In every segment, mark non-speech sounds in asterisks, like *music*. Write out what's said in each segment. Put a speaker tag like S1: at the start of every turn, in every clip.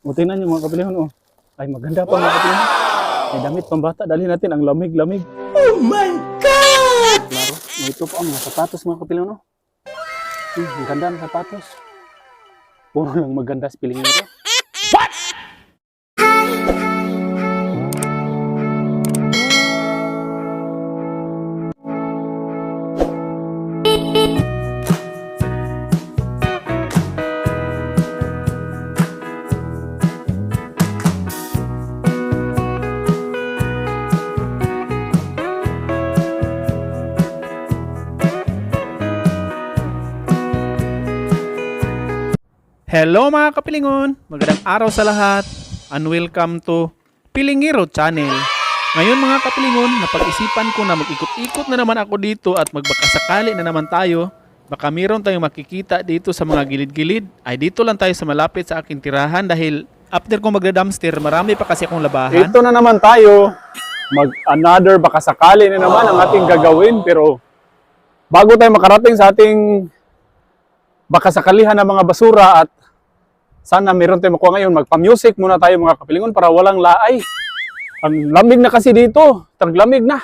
S1: O, tingnan nyo mga kapilihon, oh. Ay, maganda pa mga kapilihon. May damit pambata, dali natin ang lamig-lamig. Oh my God! Klaro. Ito po ang mga sapatos mga kapilihon, oh. Hmm, ang ganda ng sapatos. Puro lang maganda sa piling nito.
S2: Hello mga kapilingon! Magandang araw sa lahat and welcome to Pilingiro Channel. Ngayon mga kapilingon, napag-isipan ko na mag-ikot-ikot na naman ako dito at magbakasakali na naman tayo. Baka meron tayong makikita dito sa mga gilid-gilid. Ay dito lang tayo sa malapit sa aking tirahan dahil after ko magda-dumpster, marami pa kasi akong labahan.
S1: Ito na naman tayo. Mag another baka sakali na naman ang ating gagawin pero bago tayo makarating sa ating baka sakalihan ng mga basura at sana meron tayong makuha ngayon. Magpa-music muna tayo mga kapilingon para walang laay. Ang lamig na kasi dito. Taglamig na.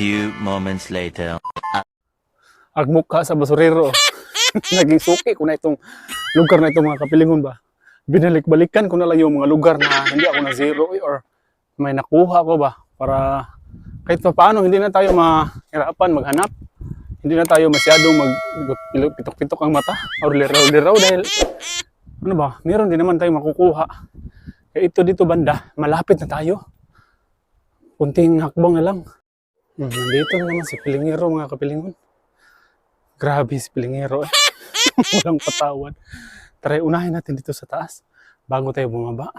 S3: Few moments later.
S1: agmukha sa basurero. *laughs* Naging suki ko na itong lugar na itong mga kapilingon ba. Binalik-balikan ko na lang yung mga lugar na hindi ako na zero eh, or may nakuha ko ba para kahit pa paano hindi na tayo mahirapan maghanap. Hindi na tayo masyadong mag pitok-pitok ang mata or liraw-liraw dahil ano ba, meron din naman tayo makukuha. Kaya ito dito banda, malapit na tayo. Kunting hakbang na lang. Hmm, nandito na naman si Pilingero mga kapilingon. Grabe si Pilingero eh. *laughs* Walang patawad. Tara, unahin natin dito sa taas bago tayo bumaba.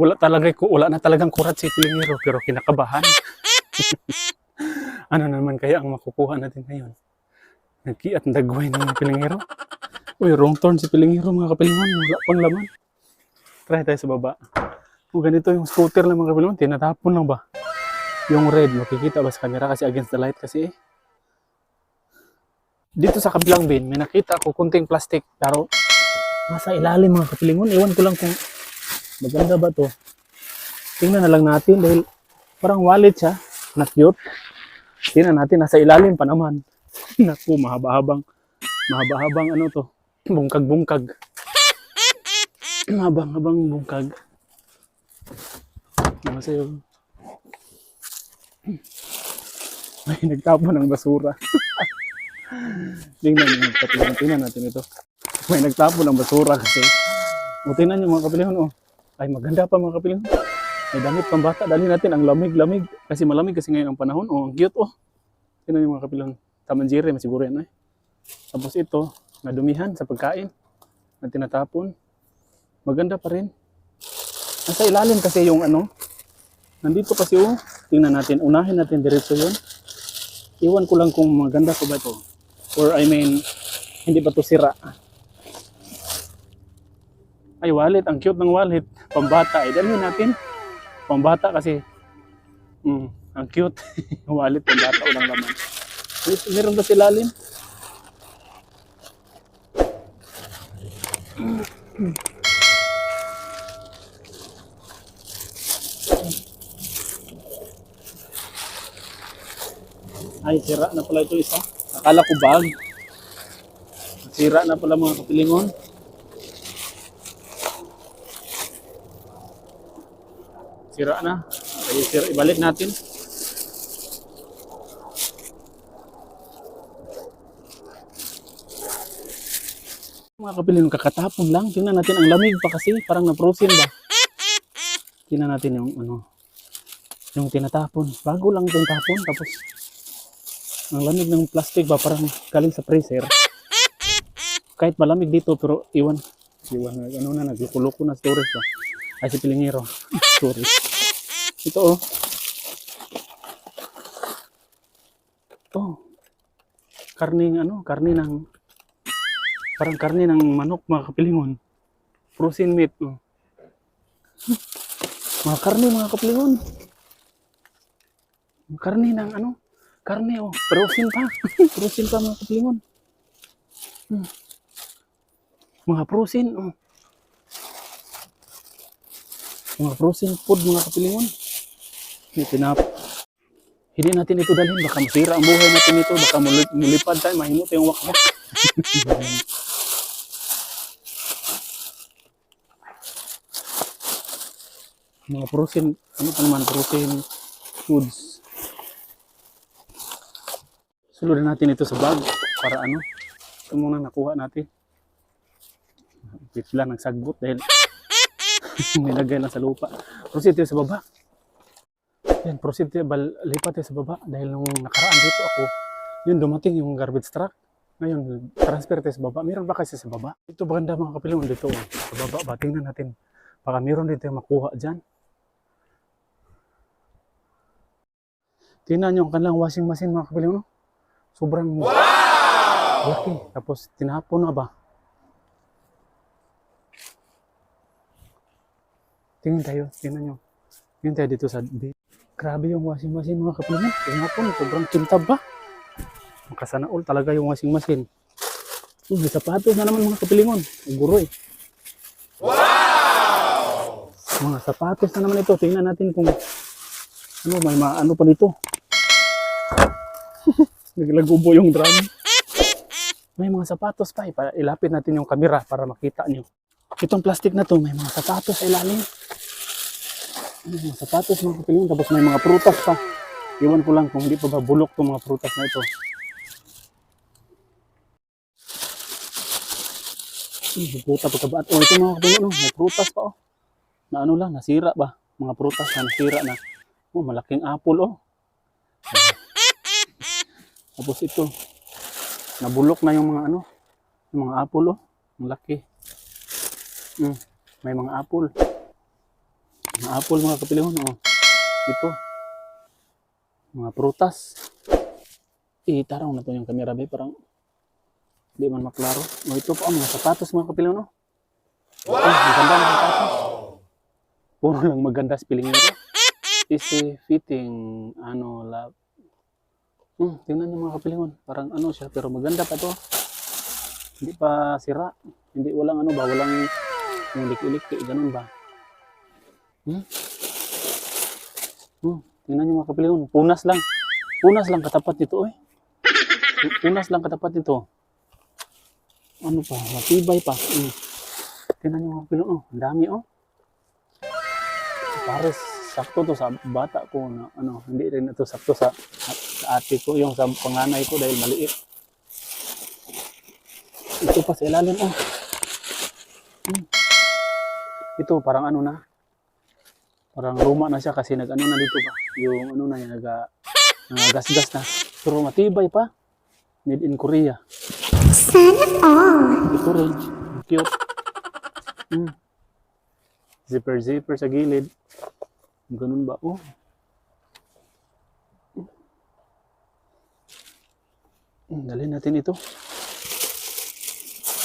S1: Wala talaga wala na talagang kurat si Pilingero pero kinakabahan. *laughs* ano naman kaya ang makukuha natin ngayon? Nagki at dagway ng Pilingero. Uy, wrong turn si Pilingero mga kapilingon. Wala pang laman. Try tayo sa baba. Kung ganito yung scooter ng mga kapilingon, tinatapon lang ba? Yung red, makikita ba sa camera kasi against the light kasi eh. Dito sa kabilang bin, may nakita ako kunting plastic pero nasa ilalim mga kapilingon. Ewan ko lang kung maganda ba to. Tingnan na lang natin dahil parang wallet siya na cute. Tingnan natin, nasa ilalim pa naman. *laughs* Naku, mahaba-habang, mahaba-habang ano to, bungkag-bungkag. *clears throat* Mahabang-habang bungkag. Ano sa'yo? May nagtapon ng basura. tingnan nyo, kapilihon. Tingnan natin ito. May nagtapon ng basura kasi. O tingnan nyo mga kapilihon. Oh. Ay maganda pa mga kapilihon. May damit pang bata. Dali natin ang lamig-lamig. Kasi malamig kasi ngayon ang panahon. Oh, ang cute oh. Tingnan nyo mga kapilihon. Tamanjiri, masiguro yan eh. Tapos ito, nadumihan sa pagkain na tinatapon. Maganda pa rin. Nasa ilalim kasi yung ano, nandito kasi oh, tingnan natin, unahin natin diretso yun. Iwan ko lang kung maganda ko ba ito. Or I mean, hindi ba to sira. Ay, wallet. Ang cute ng wallet. Pambata. Ay, dalhin natin. Pambata kasi, mm, ang cute. *laughs* wallet, pambata, walang laman. Meron ba sa ilalim? Ay, sira na pala ito isa. Akala ko bag. Sira na pala mga kapilingon. Sira na. Ay, sira. Ibalik natin. Mga kapilingon, kakatapon lang. Tingnan natin ang lamig pa kasi. Parang na-frozen ba? Tingnan natin yung ano, yung tinatapon. Bago lang yung tapon. Tapos, ang lamig ng plastic ba, parang galing sa freezer. *laughs* Kahit malamig dito, pero iwan. Iwan ano na, nagluko-luko na storage ba. Ay, si Pilingero. *laughs* storage. Ito oh. Oh. Karning ano, karne ng parang karne ng manok mga kapilingon. Frozen meat. Oh. *laughs* Mga karne mga kapilingon. Karne ng ano? Karne oh, frozen pa. *laughs* frozen pa mga kapilingon. Hmm. Mga frozen oh. Mga frozen food mga kapilingon. Hindi tinap. Hindi natin ito dalhin. Baka masira ang buhay natin ito. Baka mulip, mulipad tayo. Mahino tayong wakbak. *laughs* mga frozen, ano pa naman, frozen foods. Sulurin natin ito sa bag para ano, ito muna nakuha natin. Bigla nagsagbot dahil *laughs* nilagay lang sa lupa. Proceed tayo sa baba. Yan, proceed tayo, bal, lipat tayo sa baba dahil nung nakaraan dito ako, yun dumating yung garbage truck. Ngayon, transfer tayo sa baba. Meron ba kasi sa baba? Ito maganda mga kapilon dito. oh. Sa baba ba? Tingnan natin. Baka meron din tayo makuha dyan. Tingnan nyo ang kanilang washing machine mga kapilon. No? Sobrang laki. Tapos tinapon na ba? Tingnan tayo. Tingnan nyo. Tingnan tayo dito sa di- Grabe yung washing machine mga kapilon. Tinapon. Sobrang kintab ba? Makasana all talaga yung washing machine. Oh, may sapatos na naman mga kapilingon. Guro eh. Wow! Mga sapatos na naman ito. Tingnan natin kung ano, may maano pa dito. Naglagubo yung drum. May mga sapatos pa eh. Para ilapit natin yung camera para makita nyo. Itong plastic na to, may mga sapatos sa ilalim. May mga sapatos mga kapilingon. Tapos may mga prutas pa. Iwan ko lang kung hindi pa ba bulok itong mga prutas na ito. Hmm, puta pagkabaat. Oh, ito mga kapatid, no? may prutas pa, oh. Na ano lang, nasira ba? Mga prutas na nasira na. Oh, malaking apple, oh. Tapos ito, nabulok na yung mga ano, yung mga apple, oh. Ang laki. Hmm, may mga apple. Mga apple, mga kapilihon, oh. Ito. Mga prutas. Itarang na to yung camera, ba? Parang hindi man maklaro. O ito po ang mga sapatos mga kapilang no. Wow! Ang ganda ng sapatos. Puro lang maganda spelling nito. Easy fitting, ano, love. Hmm, tingnan niyo mga kapilingon. Parang ano siya, pero maganda pa to. Hindi pa sira. Hindi walang ano ba, walang yung lik-lik, ganun ba. Hmm? Hmm, tingnan niyo mga kapilingon. Punas lang. Punas lang katapat nito eh. Punas lang katapat nito ano pa, matibay pa. Mm. Tingnan nyo mga pilo, oh. Ang dami, oh. Pares, sakto to sa bata ko na, ano, hindi rin ito sakto sa, sa ate ko, yung sa panganay ko dahil maliit. Ito pa sa ilalim, oh. Mm. Ito, parang ano na, parang luma na siya kasi nag ano na dito ba, yung ano na yan, nag, nagagasgas na. Pero matibay pa. Made in Korea. Ito rin. Cute. Mm. Zipper zipper sa gilid. Ganun ba? Oh. Dalhin natin ito.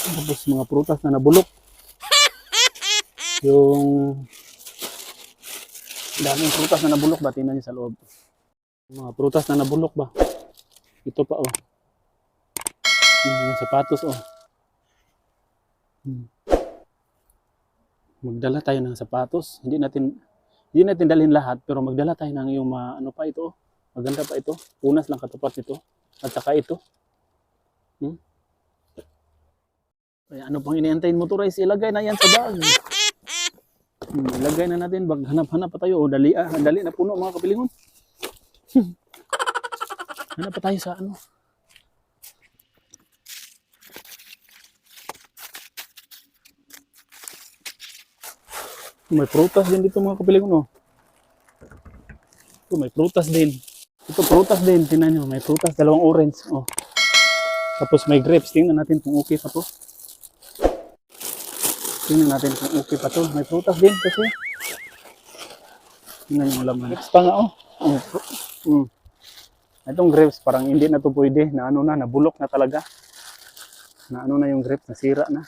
S1: Tapos mga prutas na nabulok. Yung daming prutas na nabulok ba? Tingnan niyo sa loob. Mga prutas na nabulok ba? Ito pa oh. Yung sapatos, oh. Hmm. Magdala tayo ng sapatos. Hindi natin hindi natin dalhin lahat, pero magdala tayo ng yung ma, ano pa ito. Maganda pa ito. Punas lang katapat ito. At saka ito. Hmm? Kaya ano pang iniantayin mo to, Rice? Ilagay na yan sa bag. Hmm, ilagay na natin. Bag hanap-hanap pa tayo. O, dali, ah, dali na puno mga kapilingon. Hmm. Hanap pa tayo sa ano. May prutas din dito mga kapilingon, oh. Ito, may prutas din. Ito, prutas din. Tingnan nyo, may prutas. Dalawang orange, oh. Tapos may grapes. Tingnan natin kung okay pa to. Tingnan natin kung okay pa to. May prutas din kasi. Tingnan yung laman. Grapes pa nga, oh. Mm. Mm. Itong grapes, parang hindi na to pwede. Na ano na, nabulok na talaga. Na ano na yung grapes, nasira na.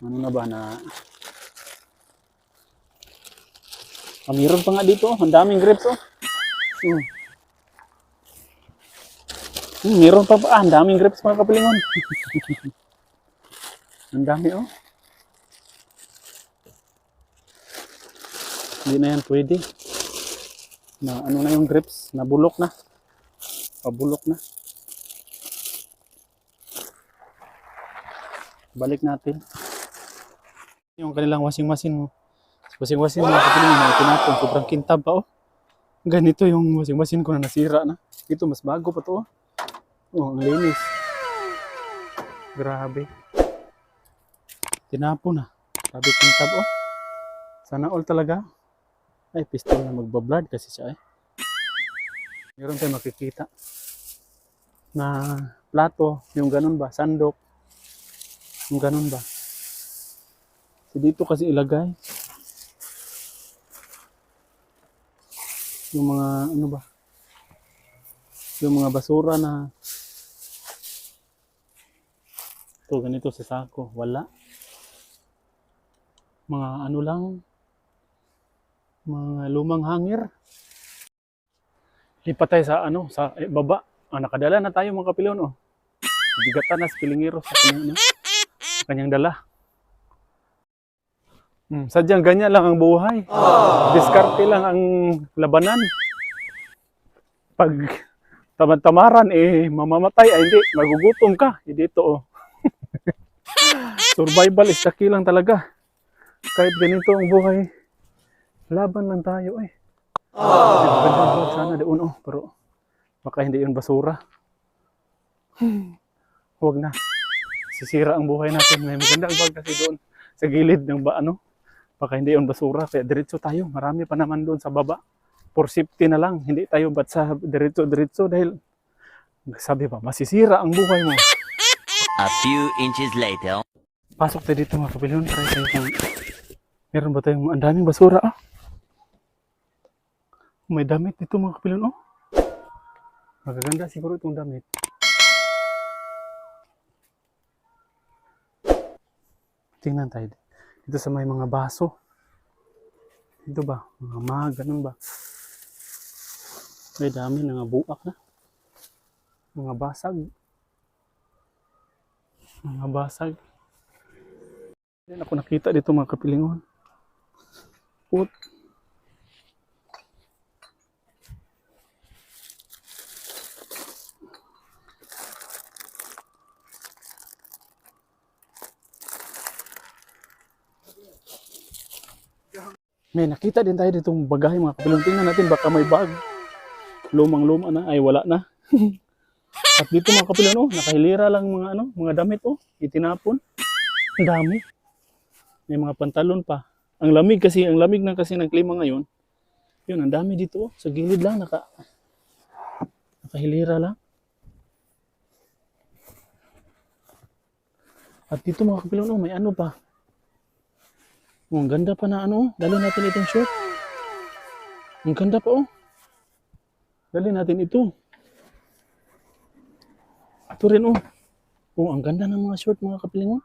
S1: Ano na ba na... Ah, meron pa nga dito, oh. ang daming grapes, oh. Mm. Hmm, meron pa ba? Ah, ang daming grapes mga kapilingon. *laughs* ang dami, oh. Hindi na yan pwede. Na ano na yung grapes, nabulok na. Pabulok na. Balik natin. Yung kanilang washing machine mo. Washing machine mga kapilingon na tinapon. Sobrang kintab pa, oh. Ganito yung washing machine ko na nasira na. Ito, mas bago pa to, oh. Oh, ang linis. Grabe. Tinapon na. Grabe kintab, oh. Sana all talaga. Ay, pistol na magbablad kasi siya, eh. Meron tayo makikita na plato, yung ganun ba, sandok, yung ganun ba. So, dito kasi ilagay yung mga ano ba yung mga basura na to ganito sa sako wala mga ano lang mga lumang hangir lipat tayo sa ano sa eh, baba ah, nakadala na tayo mga kapilyon oh bigatan na pilingero sa kanyang, ano, kanyang dala Hmm, sadyang ganyan lang ang buhay. Diskarte lang ang labanan. Pag tamad-tamaran, eh, mamamatay. Ay, hindi, magugutom ka. Eh, dito, oh. Survival is the key lang talaga. Kahit ganito ang buhay, laban lang tayo, eh. Bag sana doon, oh. Pero, baka hindi yun basura. Huwag na. Sisira ang buhay natin. May magandang bag kasi doon sa gilid ng ba, ano, baka hindi yun basura. Kaya diretso tayo. Marami pa naman doon sa baba. For safety na lang. Hindi tayo ba't sa diretso-diretso dahil sabi ba, masisira ang buhay mo.
S3: A few inches later.
S1: Pasok tayo dito mga kapilyon. Tayo kung meron ba tayong ang daming basura ah. May damit dito mga kapilyon oh. Magaganda siguro itong damit. Tingnan tayo. Dito sa may mga baso. Dito ba? Mga mag, ganun ba? May dami mga buak na. Mga basag. Mga basag. Yan ako nakita dito mga kapilingon. Put. May nakita din tayo ditong bagahe mga kapilong. Tingnan natin baka may bag. Lumang-luma na. Ay wala na. *laughs* At dito mga kapilong, oh, nakahilira lang mga ano, mga damit oh, itinapon. Ang dami. May mga pantalon pa. Ang lamig kasi, ang lamig na kasi ng klima ngayon. Yun, ang dami dito oh. Sa gilid lang, naka, nakahilira lang. At dito mga kapilon, oh, may ano pa. Oh, ang ganda pa na ano, oh. Dali natin itong short. Ang ganda pa oh. Dali natin ito. Ito rin oh. Oh, ang ganda ng mga short mga kapiling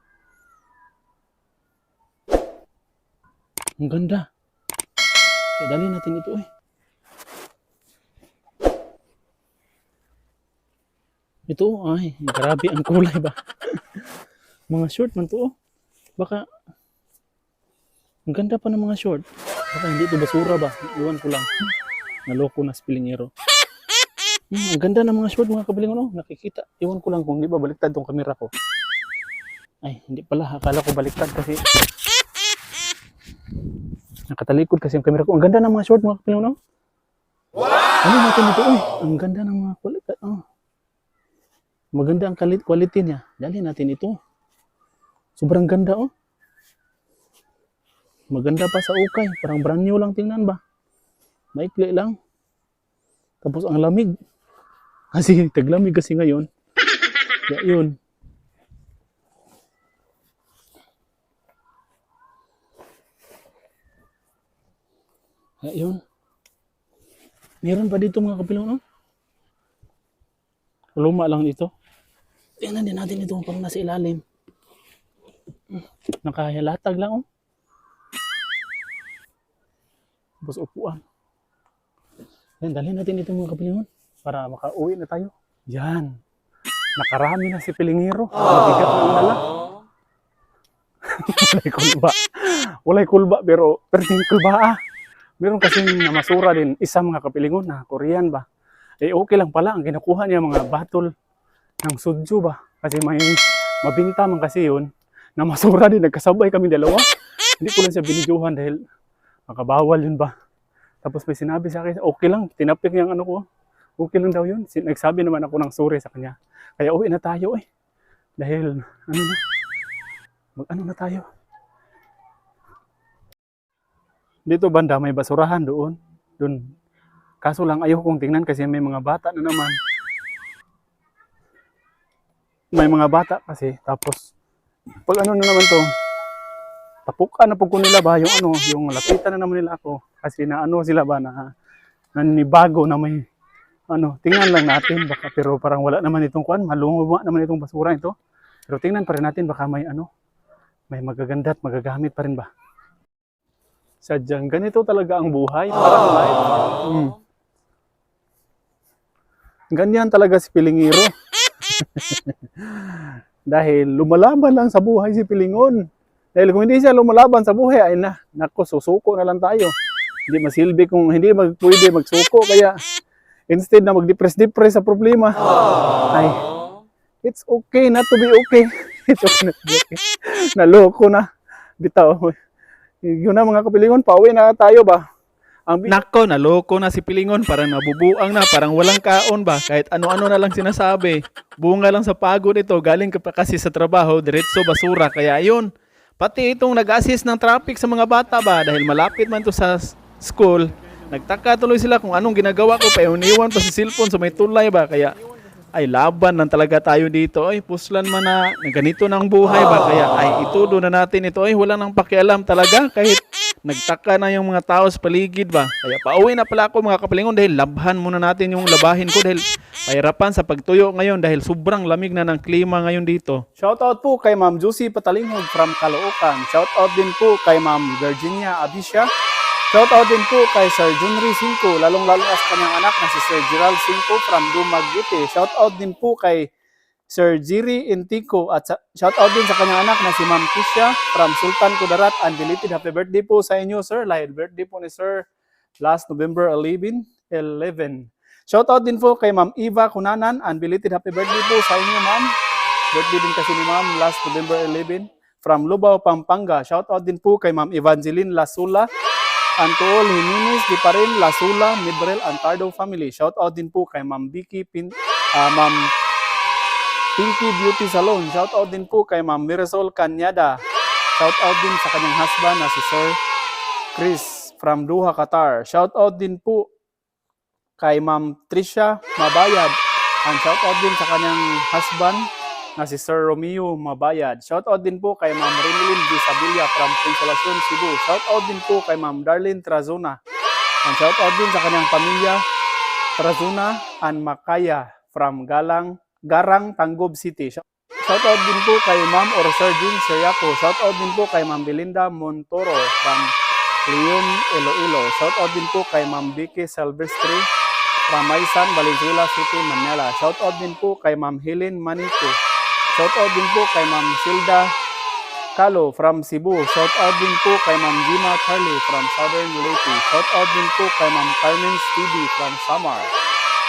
S1: Ang ganda. Kaya dali natin ito eh. Ito, ay, grabe ang kulay ba? *laughs* mga short man to oh. Baka, ang ganda pa ng mga short. Baka hindi ito basura ba? Iwan ko lang. Naloko na spilingero. Hmm, ang ganda ng mga short mga kabilingon oh. Nakikita. Iwan ko lang kung di ba baliktad tong kamera ko. Ay, hindi pala. Akala ko baliktad kasi Nakatalikod kasi yung camera ko. Ang ganda ng mga short mga kapilaw, no? Wow! Ano natin ito? Uy, ang ganda ng mga quality. Oh. Maganda ang quality niya. Dali natin ito. Sobrang ganda, oh. Maganda pa sa ukay. Parang brand new lang tingnan ba? Maikli lang. Tapos ang lamig. *laughs* Kasi taglamig kasi ngayon. Kaya yun. Kaya yun. Meron pa dito mga kapilong, no? Luma lang dito. Tingnan din natin ito parang nasa ilalim. Nakahalatag lang, oh. Tapos upuan. Yan, dalhin natin ito mga kapilingon para makauwi na tayo. Yan. Nakarami na si Pilingiro. Mabigat na dala. *laughs* Walay kulba. Walay kulba pero perting kulba ah. Meron kasing namasura din isa mga kapilingon na Korean ba. Eh okay lang pala ang kinukuha niya mga battle ng sudju ba. Kasi may mabinta man kasi yun. Namasura din. Nagkasabay kami dalawa. Hindi ko lang siya binidyohan dahil makabawal yun ba. Tapos may sinabi sa akin, okay lang, tinapik niya ang ano ko. Okay lang daw yun. Nagsabi naman ako ng sorry sa kanya. Kaya uwi na tayo eh. Dahil, ano na, mag ano na tayo. Dito banda, may basurahan doon. Doon. Kaso lang ayaw kong tingnan kasi may mga bata na naman. May mga bata kasi. Tapos, pag ano na naman to, tapukan na po ko nila ba yung ano, yung lapitan na naman nila ako. Kasi na ano sila ba na naninibago na may ano, tingnan lang natin baka pero parang wala naman itong kuan, malunguma naman itong basura ito. Pero tingnan pa rin natin baka may ano, may magaganda at magagamit pa rin ba. Sadyang ganito talaga ang buhay, parang life. Mm. Ganyan talaga si Pilingiro. *laughs* Dahil lumalaban lang sa buhay si Pilingon. Dahil kung hindi siya lumalaban sa buhay, ay na, nako, susuko na lang tayo. Hindi masilbi kung hindi mag, pwede magsuko. Kaya, instead na mag-depress-depress sa problema, ay, it's okay not to be okay. it's okay not to be okay. Naloko na. Bitaw. Yun na mga kapilingon, pauwi na tayo ba? Ang
S2: Nako, naloko na si Pilingon. Parang nabubuang na. Parang walang kaon ba? Kahit ano-ano na lang sinasabi. Bunga lang sa pagod ito. Galing ka kasi sa trabaho. Diretso basura. Kaya yun. Pati itong nag-assist ng traffic sa mga bata ba? Dahil malapit man to sa school. Nagtaka tuloy sila kung anong ginagawa ko. Pa iniwan pa si cellphone sa may tulay ba? Kaya ay laban lang talaga tayo dito. Ay, puslan man na, ganito ng buhay ba? Kaya ay itudo na natin ito. Ay, wala nang pakialam talaga. Kahit nagtaka na yung mga tao sa paligid ba. Kaya pauwi na pala ako mga kapalingon dahil labhan muna natin yung labahin ko dahil pahirapan sa pagtuyo ngayon dahil sobrang lamig na ng klima ngayon dito.
S1: Shoutout po kay Ma'am Juicy Patalingog from Caloocan. Shoutout din po kay Ma'am Virginia Abisha. Shoutout din po kay Sir Junri Cinco, lalong-lalo na sa kanyang anak na si Sir Gerald Cinco from Dumaguete. Shoutout din po kay Sir Jiri Intico at shoutout din sa kanyang anak na si Ma'am Kisha from Sultan Kudarat. And belated happy birthday po sa inyo, sir. Lahid birthday po ni Sir last November 11. 11. Shoutout din po kay Ma'am Eva Kunanan. And belated happy birthday po sa inyo, ma'am. Birthday din kasi ni ma'am last November 11 from Lubao, Pampanga. Shoutout din po kay ma'am Evangeline Lasula. And to all Jimenez, Di Parin, Lasula, Mibrel, and Tardo family. Shoutout din po kay ma'am Vicky, Pin, ah, ma'am Pinky Beauty Salon. Shoutout din po kay ma'am Mirasol Kanyada. Shoutout din sa kanyang husband na si Sir Chris from Doha, Qatar. Shoutout din po kay Ma'am Trisha Mabayad. And shoutout din sa kanyang husband na si Sir Romeo Mabayad. Shoutout din po kay Ma'am Renilyn Disabilia from Consolacion, Cebu. Shoutout din po kay Ma'am Darlene Trazona. And shoutout din sa kanyang pamilya Trazona and Makaya from Galang, Garang, Tanggob City. Shout- Shoutout din po kay Ma'am or Sir Jean Seriaco. Shoutout din po kay Ma'am Belinda Montoro from Leon, Iloilo. Shoutout din po kay Ma'am Vicky Silvestre from Maisan, Valenzuela City, Manila. Shoutout din po kay Ma'am Helen Manito. Shoutout din po kay Ma'am Silda Calo from Cebu. Shoutout din po kay Ma'am Gina Charlie from Southern Leyte. Shoutout din po kay Ma'am Carmen Stevie from Samar.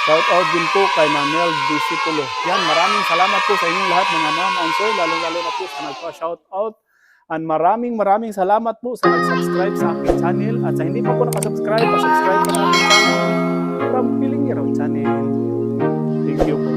S1: Shoutout din po kay Ma'am Mel Disipulo. Yan, maraming salamat po sa inyong lahat mga ma'am and sir, lalo-lalo na po sa nagpa-shoutout. And maraming maraming salamat po sa nag-subscribe sa aking channel. At sa hindi pa po nakasubscribe, pa-subscribe po natin channel from Piling Hero Channel. Thank you po.